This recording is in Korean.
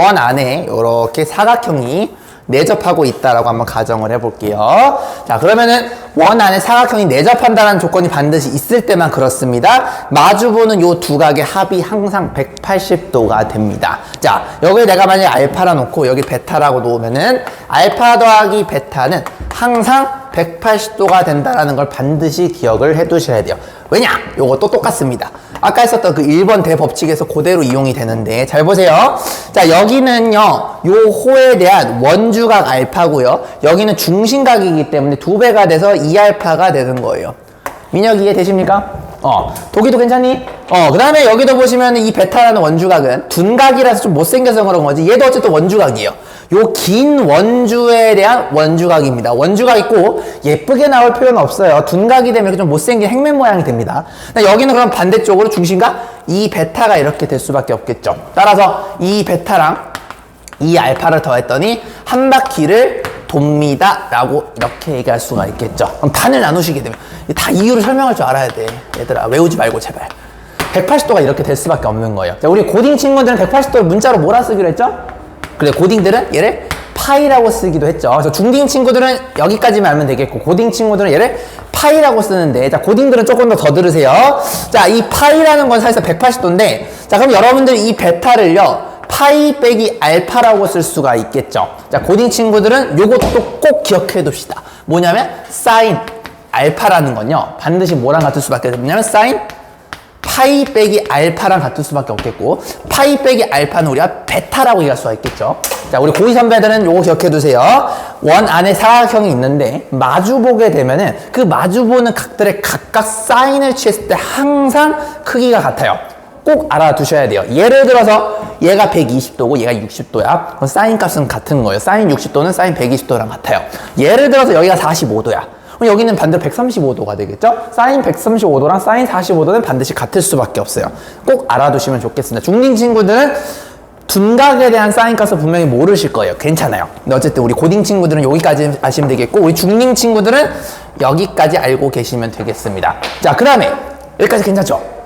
원 안에 이렇게 사각형이 내접하고 있다라고 한번 가정을 해볼게요. 자, 그러면은 원 안에 사각형이 내접한다는 조건이 반드시 있을 때만 그렇습니다. 마주보는 요 두 각의 합이 항상 180도가 됩니다. 자, 여기 내가 만약에 알파라 놓고 여기 베타라고 놓으면은 알파 더하기 베타는 항상 180도가 된다는 걸 반드시 기억을 해 두셔야 돼요. 왜냐? 요것도 똑같습니다. 아까 했었던 그 1번 대법칙에서 그대로 이용이 되는데 잘 보세요. 자, 여기는요. 요 호에 대한 원주각 알파고요. 여기는 중심각이기 때문에 두 배가 돼서 2알파가 되는 거예요. 민혁 이해되십니까? 어, 도기도 괜찮니? 어, 그 다음에 여기도 보시면 이 베타라는 원주각은 둔각이라서 좀 못생겨서 그런 거지. 얘도 어쨌든 원주각이에요. 요 긴 원주에 대한 원주각입니다. 원주각 있고 예쁘게 나올 필요는 없어요. 둔각이 되면 좀 못생긴 행맨 모양이 됩니다. 여기는 그럼 반대쪽으로 중심각 이 베타가 이렇게 될 수밖에 없겠죠. 따라서 이 베타랑 이 알파를 더했더니 한 바퀴를 돕니다 라고 이렇게 얘기할 수가 있겠죠 그럼 반을 나누시게 되면 다 이유를 설명할 줄 알아야 돼 얘들아 외우지 말고 제발 180도가 이렇게 될 수밖에 없는 거예요 자, 우리 고딩 친구들은 180도를 문자로 뭐라 쓰기로 했죠? 그래 고딩들은 얘를 파이라고 쓰기도 했죠 그래서 중딩 친구들은 여기까지만 알면 되겠고 고딩 친구들은 얘를 파이라고 쓰는데 자 고딩들은 조금 더 더 들으세요 자 이 파이라는 건 사실상 180도인데 자 그럼 여러분들이 이 베타를요 파이 빼기 알파라고 쓸 수가 있겠죠. 자, 고딩 친구들은 요것도 꼭 기억해 둡시다. 뭐냐면 사인 알파라는 건요. 반드시 뭐랑 같을 수밖에 없냐면 사인 파이 빼기 알파랑 같을 수밖에 없겠고 파이 빼기 알파는 우리가 베타라고 얘기할 수가 있겠죠. 자, 우리 고2 선배들은 요거 기억해 두세요. 원 안에 사각형이 있는데 마주 보게 되면은 그 마주 보는 각들의 각각 사인을 취했을 때 항상 크기가 같아요. 꼭 알아두셔야 돼요. 예를 들어서 얘가 120도고 얘가 60도야. 그럼 사인 값은 같은 거예요. 사인 60도는 사인 120도랑 같아요. 예를 들어서 여기가 45도야. 그럼 여기는 반대로 135도가 되겠죠? 사인 135도랑 사인 45도는 반드시 같을 수밖에 없어요. 꼭 알아두시면 좋겠습니다. 중딩 친구들은 둔각에 대한 사인 값을 분명히 모르실 거예요. 괜찮아요. 근데 어쨌든 우리 고딩 친구들은 여기까지 아시면 되겠고, 우리 중딩 친구들은 여기까지 알고 계시면 되겠습니다. 자, 그 다음에 여기까지 괜찮죠?